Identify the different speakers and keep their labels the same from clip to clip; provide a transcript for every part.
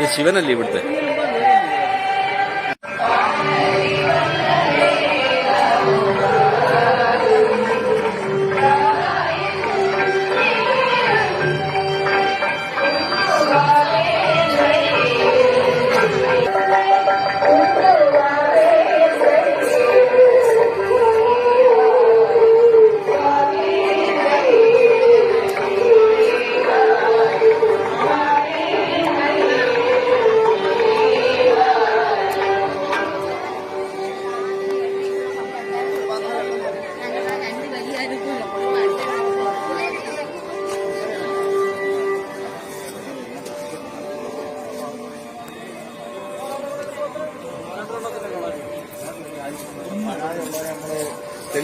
Speaker 1: ಇದು ಶಿವನಲ್ಲಿ ಬಿಡ್ತೇವೆ.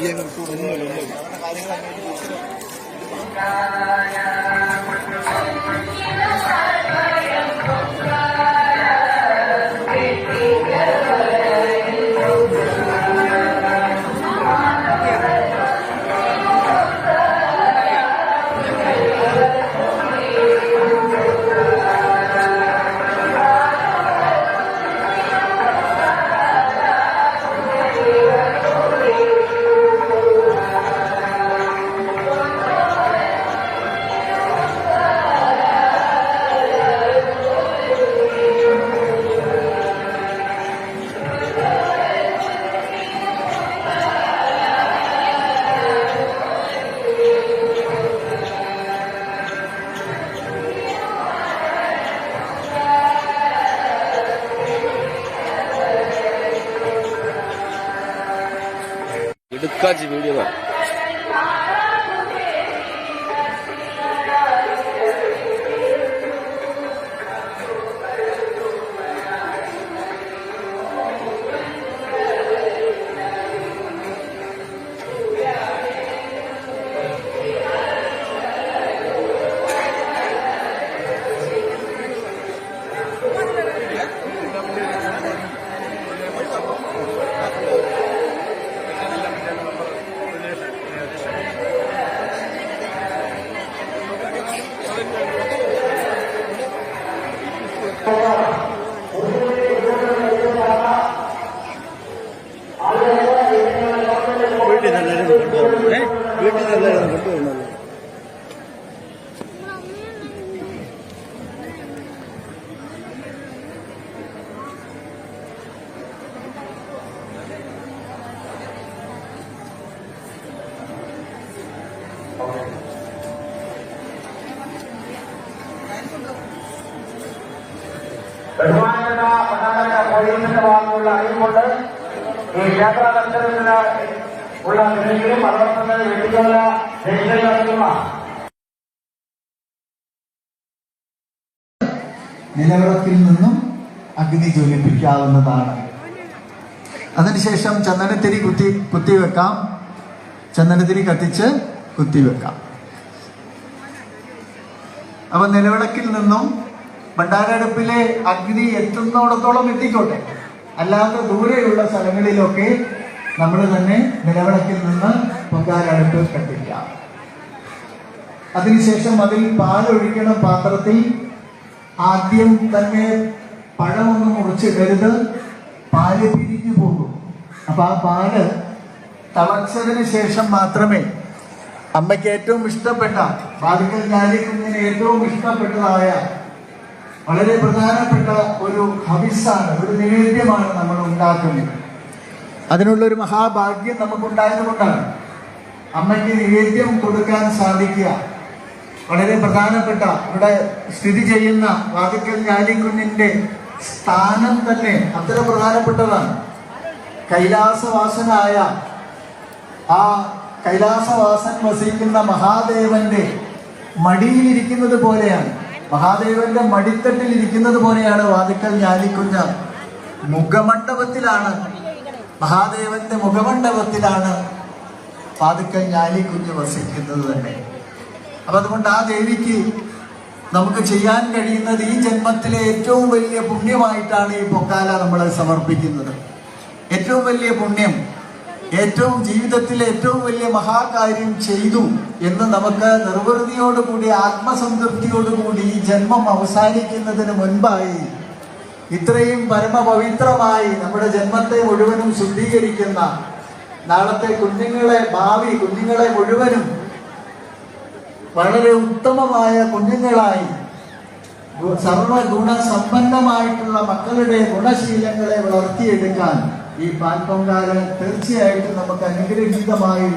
Speaker 1: yang
Speaker 2: itu. 늪까지 밀리는
Speaker 3: ബഹുമാനപ്പെട്ട പ്രധാനപ്പെട്ട പോലീസിന്റെ ഭാഗമുള്ള അറിവുകൊണ്ട് ഈ ക്ഷേത്ര ഉള്ള നിലയിലും അതോടൊപ്പം വെട്ടിക്കോല ജംഗ്ഷനിൽ നടത്തുന്ന
Speaker 4: നിലവിളക്കിൽ നിന്നും അഗ്നി ജ്വലിപ്പിക്കാവുന്നതാണ്. അതിനുശേഷം ചന്ദനത്തിരി കുത്തി കുത്തിവെക്കാം. ചന്ദനത്തിരി കത്തിച്ച് കുത്തിവെക്കാം. അപ്പൊ നിലവിളക്കിൽ നിന്നും ഭണ്ഡാരടുപ്പിലെ അഗ്നി എത്തുന്നിടത്തോളം എത്തിക്കോട്ടെ. അല്ലാത്ത ദൂരെയുള്ള സ്ഥലങ്ങളിലൊക്കെ നമ്മൾ തന്നെ നിലവിളക്കിൽ നിന്ന് പൊങ്കാലടുപ്പ് കണ്ടിരിക്കാം. അതിനുശേഷം അതിൽ പാലൊഴിക്കണ പാത്രത്തിൽ ആദ്യം തന്നെ പഴമൊന്നും മുറിച്ചിടരുത്. പാൽ പിരിഞ്ഞു പോകും. അപ്പൊ ആ പാൽ തിളച്ചതിന് ശേഷം മാത്രമേ അമ്മയ്ക്ക് ഏറ്റവും ഇഷ്ടപ്പെട്ട ബാധിക്കൽ കുഞ്ഞിന് ഏറ്റവും ഇഷ്ടപ്പെട്ടതായ വളരെ പ്രധാനപ്പെട്ട ഒരു ഹവിസാണ് ഒരു നേദ്യമാണ് നമ്മൾ ഉണ്ടാക്കുന്നത്. അതിനുള്ള ഒരു മഹാഭാഗ്യം നമുക്കുണ്ടായതുകൊണ്ടാണ് അമ്മയ്ക്ക് നിവേദ്യം കൊടുക്കാൻ സാധിക്കുക. വളരെ പ്രധാനപ്പെട്ട ഇവിടെ സ്ഥിതി ചെയ്യുന്ന വാതിക്കൽ ഞാലിക്കുഞ്ഞിന്റെ സ്ഥാനം തന്നെ അത്ര പ്രധാനപ്പെട്ടതാണ്. കൈലാസവാസനായ ആ കൈലാസവാസൻ വസിക്കുന്ന മഹാദേവന്റെ മടിയിലിരിക്കുന്നത് പോലെയാണ്. മഹാദേവന്റെ മടിത്തട്ടിൽ ഇരിക്കുന്നത് പോലെയാണ് വാതിക്കൽ ഞാലിക്കുഞ്ഞ്. മുഖമണ്ഡപത്തിലാണ്. മഹാദേവന്റെ മുഖമണ്ഡപത്തിലാണ് വാതുക്കൽ ഞാലിക്കുഞ്ഞ് വസിക്കുന്നത് തന്നെ. അപ്പൊ അതുകൊണ്ട് ആ ദേവിക്ക് നമുക്ക് ചെയ്യാൻ കഴിയുന്നത് ഈ ജന്മത്തിലെ ഏറ്റവും വലിയ പുണ്യമായിട്ടാണ് ഈ പൊക്കാല നമ്മൾ സമർപ്പിക്കുന്നത്. ഏറ്റവും വലിയ പുണ്യം ഏറ്റവും ജീവിതത്തിൽ ഏറ്റവും വലിയ മഹാകാര്യം ചെയ്തു എന്ന് നമുക്ക് നിർവൃതിയോടുകൂടി ആത്മസംതൃപ്തിയോടുകൂടി ഈ ജന്മം അവസാനിക്കുന്നതിന് മുൻപായി ഇത്രയും പരമപവിത്രമായി നമ്മുടെ ജന്മത്തെ മുഴുവനും ശുദ്ധീകരിക്കുന്ന നാളത്തെ കുഞ്ഞുങ്ങളെ ഭാവി കുഞ്ഞുങ്ങളെ മുഴുവനും വളരെ ഉത്തമമായ കുഞ്ഞുങ്ങളായി സർവ ഗുണസമ്പന്നമായിട്ടുള്ള മക്കളുടെ ഗുണശീലങ്ങളെ വളർത്തിയെടുക്കാൻ ഈ പാൽപ്പൊങ്കാല തീർച്ചയായിട്ടും നമുക്ക് അനുഗ്രഹീതമായി